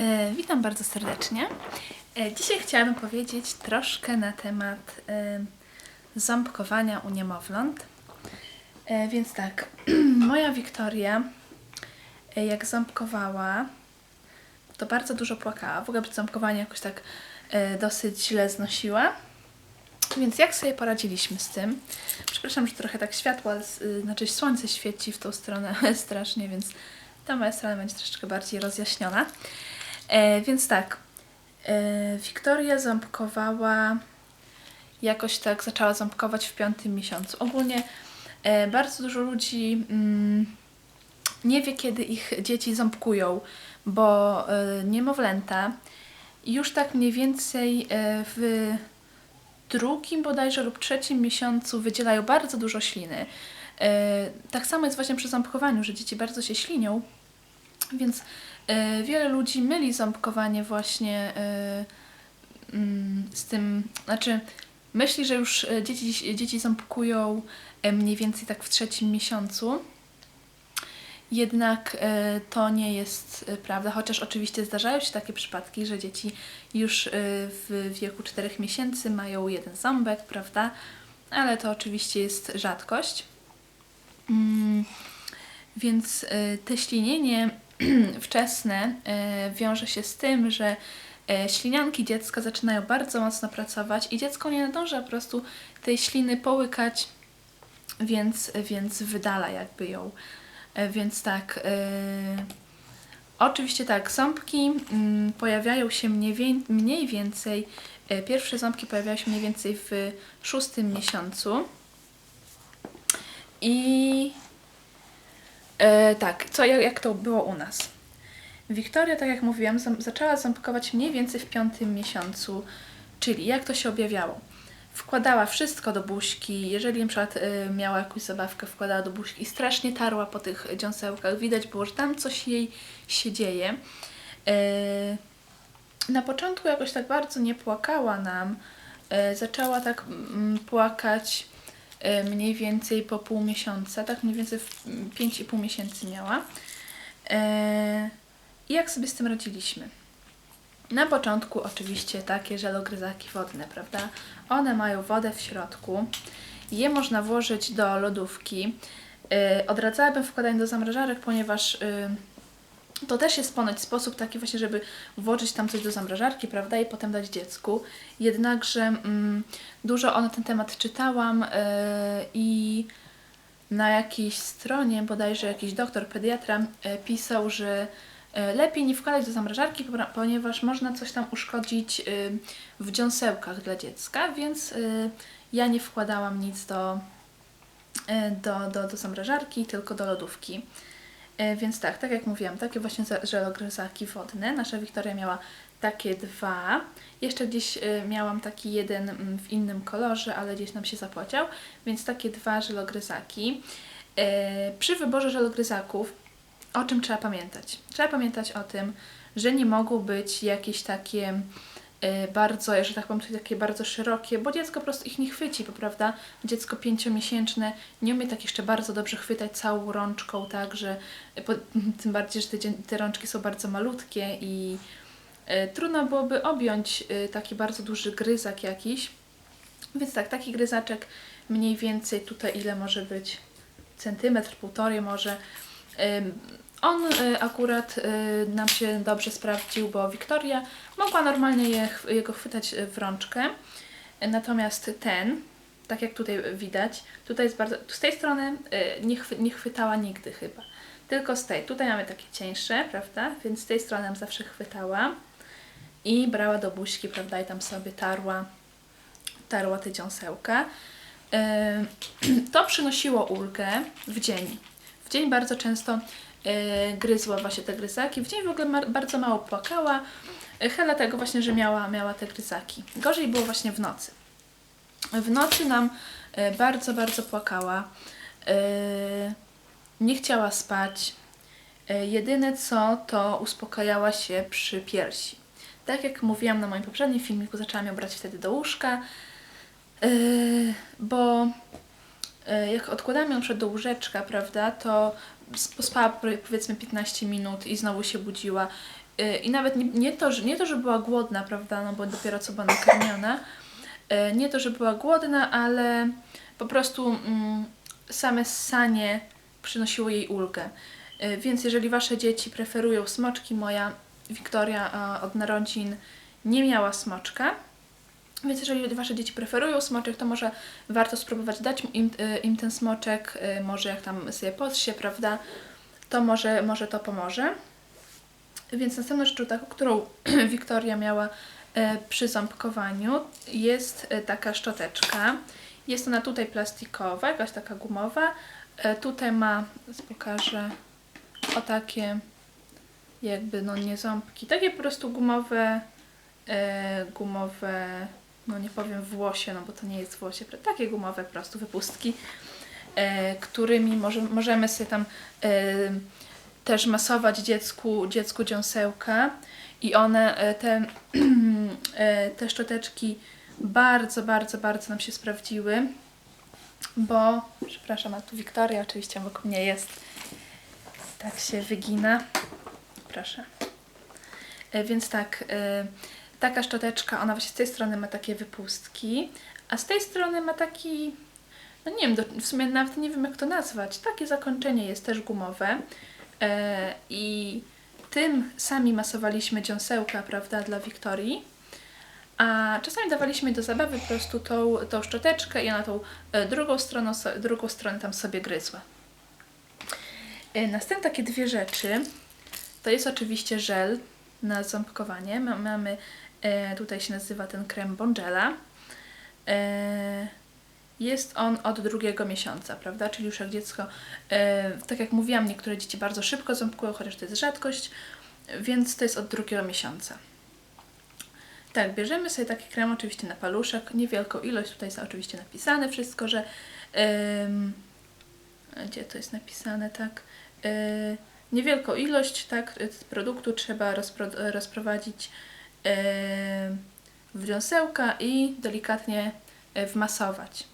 E, Witam bardzo serdecznie. E, Dzisiaj chciałabym powiedzieć troszkę na temat e, ząbkowania u niemowląt. Więc tak, moja Wiktoria, jak ząbkowała, to bardzo dużo płakała. W ogóle przed ząbkowaniem jakoś tak dosyć źle znosiła. Więc jak sobie poradziliśmy z tym? Przepraszam, że trochę tak światła, znaczy słońce świeci w tą stronę strasznie, więc ta moja strona będzie troszeczkę bardziej rozjaśniona. E, więc tak, e, Wiktoria ząbkowała, jakoś tak zaczęła ząbkować w piątym miesiącu. Ogólnie e, bardzo dużo ludzi mm, nie wie, kiedy ich dzieci ząbkują, bo e, niemowlęta już tak mniej więcej e, w drugim bodajże lub trzecim miesiącu wydzielają bardzo dużo śliny. E, tak samo jest właśnie przy ząbkowaniu, że dzieci bardzo się ślinią, więc wiele ludzi myli ząbkowanie właśnie e, mm, z tym, znaczy myśli, że już e, dzieci, dzieci ząbkują e, mniej więcej tak w trzecim miesiącu. Jednak e, to nie jest e, prawda, chociaż oczywiście zdarzają się takie przypadki, że dzieci już e, w wieku 4 miesięcy mają jeden ząbek, prawda? Ale to oczywiście jest rzadkość. Mm, więc e, te ślinienie wczesne e, wiąże się z tym, że e, ślinianki dziecka zaczynają bardzo mocno pracować i dziecko nie nadąża po prostu tej śliny połykać, więc, więc wydala jakby ją. E, Więc tak, e, oczywiście tak, ząbki mm, pojawiają się mniej więcej, e, pierwsze ząbki pojawiają się mniej więcej w szóstym miesiącu. I e, tak, co, jak, jak to było u nas? Wiktoria, tak jak mówiłam, zaczęła ząbkować mniej więcej w piątym miesiącu, czyli jak to się objawiało? Wkładała wszystko do buźki, jeżeli na przykład y, miała jakąś zabawkę, wkładała do buźki i strasznie tarła po tych dziąsełkach. Widać było, że tam coś jej się dzieje. Y, na początku jakoś tak bardzo nie płakała nam. Y, zaczęła tak mm, płakać mniej więcej po pół miesiąca, tak mniej więcej w mm, pięć i pół miesięcy miała. Y, I jak sobie z tym radziliśmy? Na początku oczywiście takie żelogryzaki wodne, prawda? One mają wodę w środku. Je można włożyć do lodówki. Yy, odradzałabym wkładanie do zamrażarek, ponieważ to też jest ponoć sposób taki właśnie, żeby włożyć tam coś do zamrażarki, prawda, i potem dać dziecku. Jednakże mm, dużo o ten temat czytałam yy, i na jakiejś stronie, bodajże jakiś doktor, pediatra e, pisał, że e, lepiej nie wkładać do zamrażarki, ponieważ można coś tam uszkodzić y, w dziąsełkach dla dziecka, więc y, ja nie wkładałam nic do, y, do, do, do zamrażarki, tylko do lodówki. E, Więc tak, tak jak mówiłam, takie właśnie za- żelogryzaki wodne. Nasza Wiktoria miała takie dwa. Jeszcze gdzieś y, miałam taki jeden mm, w innym kolorze, ale gdzieś nam się zapociał. Więc takie dwa żelogryzaki. E, Przy wyborze żelogryzaków o czym trzeba pamiętać? Trzeba pamiętać o tym, że nie mogą być jakieś takie e, bardzo, że tak powiem, takie bardzo szerokie, bo dziecko po prostu ich nie chwyci, prawda? Dziecko pięciomiesięczne nie umie tak jeszcze bardzo dobrze chwytać całą rączką, tak, że e, po, tym bardziej, że te, te rączki są bardzo malutkie i e, trudno byłoby objąć e, taki bardzo duży gryzak jakiś. Więc tak, taki gryzaczek mniej więcej tutaj ile może być? Centymetr, półtorej może. On y, akurat y, nam się dobrze sprawdził, bo Wiktoria mogła normalnie je, jego chwytać y, w rączkę. Natomiast ten, tak jak tutaj widać, tutaj jest bardzo, z tej strony nie, chwy, nie chwytała nigdy chyba. Tylko z tej. Tutaj mamy takie cieńsze, prawda? Więc z tej strony nam zawsze chwytała i brała do buźki, prawda? I tam sobie tarła, tarła te dziąsełka. To przynosiło ulgę w dzień. W dzień bardzo często gryzła właśnie te gryzaki. W dzień w ogóle bardzo mało płakała. Y, Chyba dlatego właśnie, że miała, miała te gryzaki. Gorzej było właśnie w nocy. W nocy nam y, bardzo, bardzo płakała. Y, Nie chciała spać. Y, Jedyne co, to uspokajała się przy piersi. Tak jak mówiłam na moim poprzednim filmiku, zaczęłam ją brać wtedy do łóżka, y, bo y, jak odkładamy ją przed do łóżeczka, prawda, to s- pospała pro- powiedzmy 15 minut i znowu się budziła. y, i nawet nie, nie, to, że, nie to, że była głodna, prawda, no bo dopiero co była nakarmiona, y, nie to, że była głodna, ale po prostu mm, same ssanie przynosiło jej ulgę. Więc jeżeli Wasze dzieci preferują smoczki, moja Wiktoria od narodzin nie miała smoczka, więc jeżeli Wasze dzieci preferują smoczek, to może warto spróbować dać im, y, im ten smoczek, y, może jak tam sobie podsie, prawda, to może, może to pomoże. Więc następną rzeczą, taką, którą Wiktoria miała e, przy ząbkowaniu jest taka szczoteczka. Jest ona tutaj plastikowa, jakaś taka gumowa. Tutaj ma, pokażę, o takie jakby no nie ząbki, takie po prostu gumowe, gumowe, no nie powiem włosie, no bo to nie jest włosie, takie gumowe po prostu wypustki, e, którymi może, możemy sobie tam e, też masować dziecku, dziecku dziąsełka i one, e, te, e, te szczoteczki bardzo, bardzo, bardzo nam się sprawdziły, bo, przepraszam, a tu Wiktoria oczywiście wokół mnie jest, tak się wygina, proszę. E, Więc tak, e, taka szczoteczka, ona właśnie z tej strony ma takie wypustki, a z tej strony ma taki, no nie wiem, do, w sumie nawet nie wiem jak to nazwać, takie zakończenie jest też gumowe e, i tym sami masowaliśmy dziąsełka, prawda, dla Wiktorii. A czasami dawaliśmy do zabawy po prostu tą, tą szczoteczkę i ona tą e, drugą, stroną, drugą stronę tam sobie gryzła. E, Następne takie dwie rzeczy to jest oczywiście żel na ząbkowanie. Ma- Mamy, e, tutaj się nazywa ten krem Bongela. E, jest on od drugiego miesiąca, prawda? Czyli już jak dziecko, e, tak jak mówiłam, niektóre dzieci bardzo szybko ząbkują, chociaż to jest rzadkość, więc to jest od drugiego miesiąca. Tak, bierzemy sobie taki krem oczywiście na paluszek, niewielką ilość, tutaj jest oczywiście napisane wszystko, że gdzie to jest napisane, tak, e, niewielką ilość, tak, produktu trzeba rozpro, rozprowadzić w wiąsełka i delikatnie e, wmasować.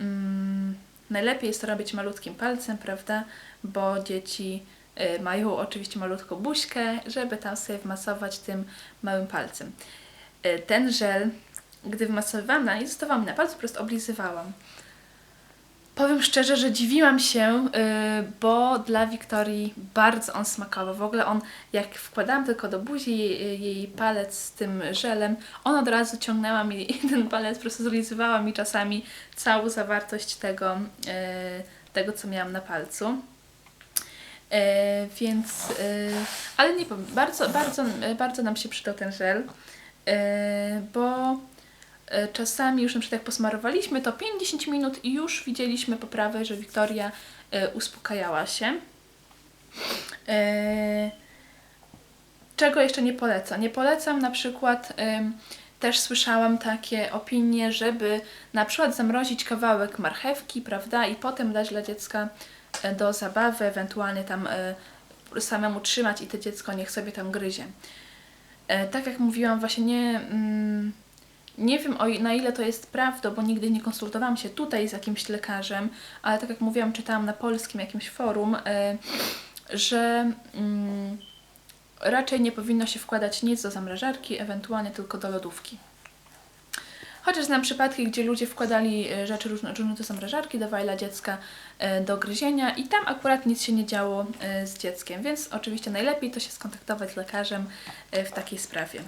Mm, najlepiej jest to robić malutkim palcem, prawda, bo dzieci e, mają oczywiście malutką buźkę, żeby tam sobie wmasować tym małym palcem. E, Ten żel, gdy wmasowałam na zostawałam na palcu, po prostu oblizywałam. Powiem szczerze, że dziwiłam się, yy, bo dla Wiktorii bardzo on smakował. W ogóle on, jak wkładałam tylko do buzi jej, jej palec z tym żelem, on od razu ciągnęła mi ten palec, po prostu mi czasami całą zawartość tego, yy, tego co miałam na palcu. Yy, więc, ale nie powiem, bardzo, bardzo, bardzo nam się przydał ten żel, bo Czasami już na przykład jak posmarowaliśmy to 5-10 minut i już widzieliśmy poprawę, że Wiktoria e, uspokajała się. E, Czego jeszcze nie polecam? Nie polecam na przykład, też słyszałam takie opinie, żeby na przykład zamrozić kawałek marchewki, prawda, i potem dać dla dziecka e, do zabawy, ewentualnie tam e, samemu trzymać i to dziecko niech sobie tam gryzie. E, Tak jak mówiłam, właśnie nie... Mm, nie wiem o, na ile to jest prawdą, bo nigdy nie konsultowałam się tutaj z jakimś lekarzem, ale tak jak mówiłam, czytałam na polskim jakimś forum, e, że mm, raczej nie powinno się wkładać nic do zamrażarki, ewentualnie tylko do lodówki. Chociaż znam przypadki, gdzie ludzie wkładali e, rzeczy różne, różne do zamrażarki, dawali dla dziecka e, do gryzienia i tam akurat nic się nie działo z dzieckiem, więc oczywiście najlepiej to się skontaktować z lekarzem w takiej sprawie.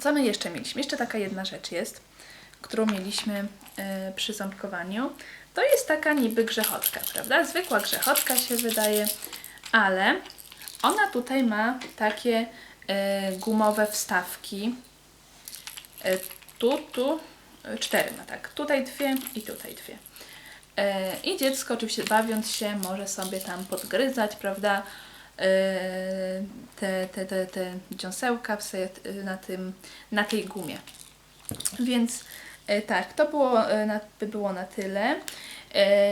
Co my jeszcze mieliśmy? Jeszcze taka jedna rzecz jest, którą mieliśmy e, przy ząbkowaniu. To jest taka niby grzechotka, prawda? Zwykła grzechotka się wydaje, ale ona tutaj ma takie e, gumowe wstawki. E, tu, tu, e, cztery ma tak. Tutaj dwie i tutaj dwie. I dziecko oczywiście bawiąc się może sobie tam podgryzać, prawda? E, te, te, te, te dziąsełka e, na, tym, na tej gumie. Więc e, tak, to było, by było na tyle.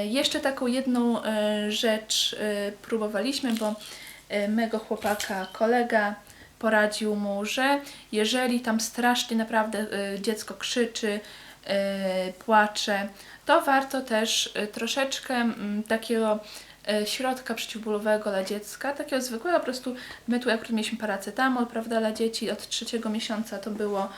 Jeszcze taką jedną rzecz próbowaliśmy, bo mego chłopaka kolega poradził mu, że jeżeli tam strasznie naprawdę dziecko krzyczy, płacze, to warto też troszeczkę mm, takiego środka przeciwbólowego dla dziecka, takiego zwykłego, po prostu my tu akurat mieliśmy paracetamol, prawda, dla dzieci od trzeciego miesiąca to było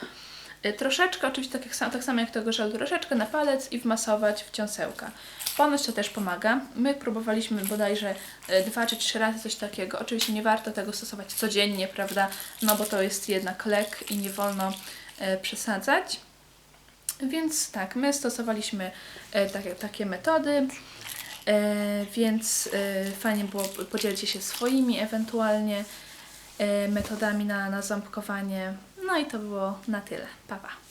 e, troszeczkę, oczywiście tak, jak, tak samo jak tego żelu, troszeczkę na palec i wmasować w ciąsełka. Ponoć to też pomaga. My próbowaliśmy bodajże e, dwa czy trzy razy coś takiego. Oczywiście nie warto tego stosować codziennie, prawda, no bo to jest jednak lek i nie wolno e, przesadzać. Więc tak, my stosowaliśmy e, takie, takie metody, e, więc e, fajnie było podzielić się swoimi ewentualnie e, metodami na, na ząbkowanie. No i to było na tyle. Pa, pa.